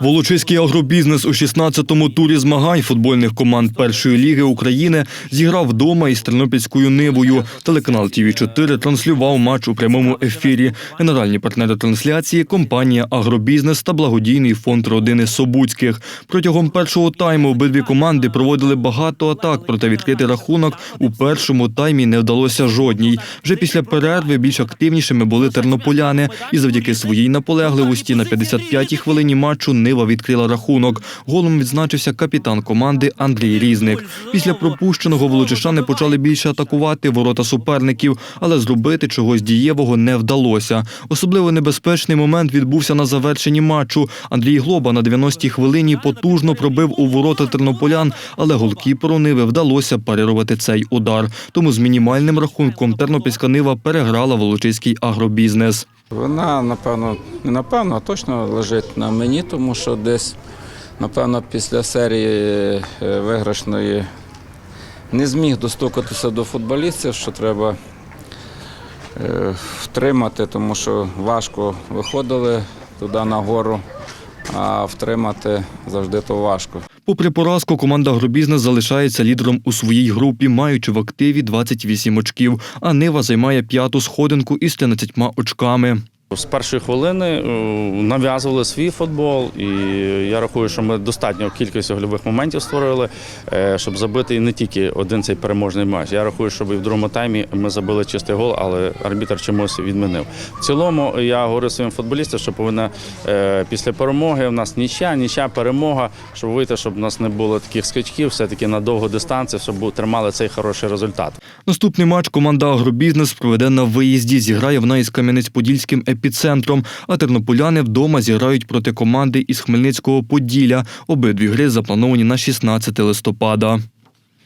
Волочиський агробізнес у 16-му турі змагань футбольних команд першої ліги України зіграв вдома із Тернопільською Нивою. Телеканал ТВ 4 транслював матч у прямому ефірі. Генеральні партнери трансляції компанія Агробізнес та благодійний фонд родини Собуцьких. Протягом першого тайму обидві команди проводили багато атак, проте відкрити рахунок у першому таймі не вдалося жодній. Вже після перерви більш активнішими були тернополяни, і завдяки своїй наполегливості на 55-й хвилині матчу Нива відкрила рахунок. Голом відзначився капітан команди Андрій Різник. Після пропущеного волочишани почали більше атакувати ворота суперників, але зробити чогось дієвого не вдалося. Особливо небезпечний момент відбувся на завершенні матчу. Андрій Глоба на 90-й хвилині потужно пробив у ворота тернополян, але голкіперу Ниви вдалося парирувати цей удар. Тому з мінімальним рахунком Тернопільська Нива переграла волочиський агробізнес. Вона, напевно, не напевно, а точно лежить на мені, тому що десь, напевно, після серії е, виграшної не зміг достукатися до футболістів, що треба е, втримати, тому що важко виходили туди нагору, а втримати завжди то важко. Попри поразку, команда агробізнес залишається лідером у своїй групі, маючи в активі 28 очків, а Нива займає п'яту сходинку із 13 очками. З першої хвилини е, нав'язували свій футбол, і я рахую, що ми достатньо кількість гольових моментів створили, е, щоб забити не тільки один цей переможний матч. Я рахую, що і в другому таймі ми забили чистий гол, але арбітр чомусь відмінив. В цілому я говорю своїм футболістам, що повинна е, після перемоги в нас нічя, нічя, перемога, щоб вийти, щоб у нас не було таких скачків, все-таки на довгу дистанцію, щоб тримали цей хороший результат. Наступний матч команда Агробізнес проведе на виїзді. Зіграє вона із Кам'янець-Подільським епіцентром, а тернополяни вдома зіграють проти команди із Хмельницького Поділля. Обидві гри заплановані на 16 листопада.